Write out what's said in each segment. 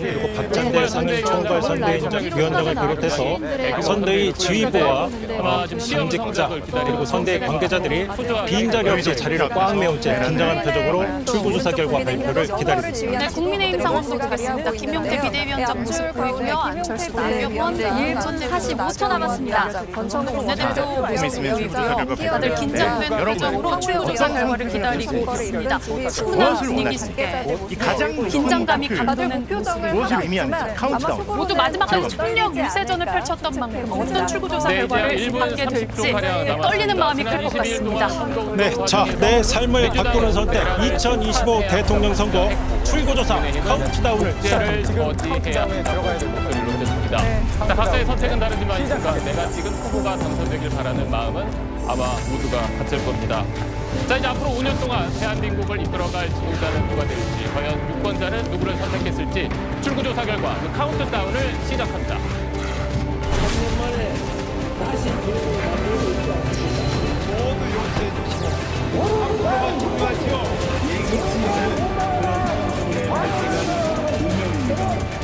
위원장 그리고 박찬대 상임총괄 선대위원장 위원장을 비롯해서 선대위 지휘부와 어, 당직자 그리고 선대위 관계자들이 빈 자리 없이 자리를 꽉 메운 채 긴장한 표정으로 출구조사 결과 발표를 기다리고 있습니다. 네, 국민의힘 상황도 보겠습니다. 김용태 비대위원장 모습 보이고요. 안철수 나경원, 전대 45초 남았습니다. 권성동 원내대표 모습 보이고요. 다들 긴장된 표정으로 출구조사 결과를 기다리고 있습니다. 차분한 분위기 속에 긴장감이 표정을 무엇을 의미하는지 카운트다운. 모두 마지막까지 총력 유세전을 펼쳤던 만큼 어떤 출구조사 네, 결과를 이제 1분 받게 30초 될지. 떨리는 마음이 클것 22일 같습니다. 네, 자, 내 삶을 바꾸는 선택. 2025 대통령 선거 출구조사 카운트다운을 문제를 어디해야 한다고 목소리를 높였습니다. 자, 각자의 선택은 다르지만 이 순간 내가 지금 후보가 당선되길 바라는 마음은 아마 모두가 같을 겁니다. 자, 이제 앞으로 5년 동안 대한민국을 이끌어갈 지도자는 누가 될지, 과연 유권자는 누구를 선택했을지 출구조사 결과 그 카운트다운을 시작합니다. 민주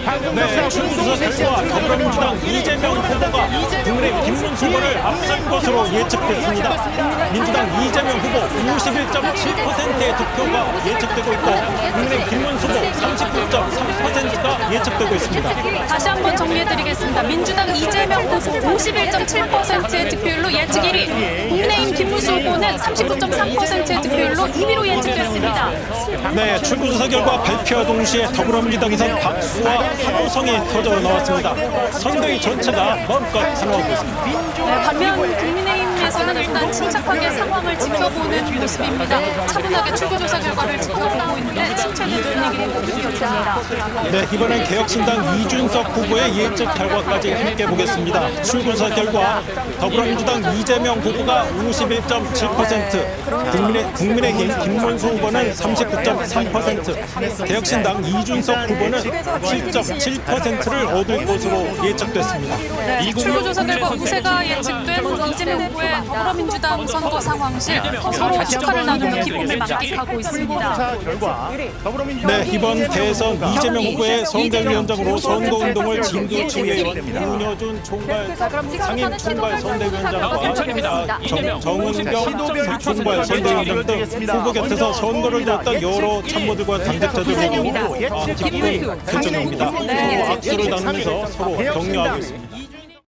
구조사 결과 더불어민주당 이재명 후보가 국내 김문수 후보를 앞선 것으로 예측됐습니다. 민주당 이재명 후보 51.7%의 득표가 예측되고 있고 국내 김문수 후보 39.3%가 예측되고 있습니다. 다시 한번 정리해드리겠습니다. 민주당 이재명 후보 51.7%의 득표율로 예측 1위, 국민의힘 김문수 후보는 39.3%의 득표율로 2위로 예측됐습니다. 네, 출구 조사 결과 발표와 동시에 더불어민주당에선 박수와 환호성이 터져 나왔습니다. 선대위 전체가 마음껏 환호하고 있습니다. 네, 반면 국민의힘 에서는 일단 침착하게 상황을 지켜보는 모습입니다. 차분하게 출구조사 결과를 지켜보고 있는데 침체된 분위기를 느껴집니다. 네, 이번엔 개혁신당 이준석 후보의 예측 결과까지 함께 보겠습니다. 출구조사 결과 더불어민주당 이재명 후보가 51.7%, 국민의, 국민의힘 김문수 후보는 39.3%, 개혁신당 이준석 후보는 7.7%를 얻을 것으로 예측됐습니다. 네, 출구조사 결과 우세가 예측된 이재명 후보의 더불어민주당 선거 상황실 서로 축하를 나누며 기쁨을 만끽하고 있습니다. 자 결과 네, 이번 대선 이재명 후보의 선대위원장으로 선거운동을 진두 지휘해온 윤여준 총괄 상임 총괄 선대위원장과 정- 정은경 총괄 선대위원장 등 후보 곁에서 선거를 도왔던 여러 참모들과 당직자들 모두 아, 기쁜 결정입니다. 서로 악수를 나누면서 서로 격려하고 있습니다.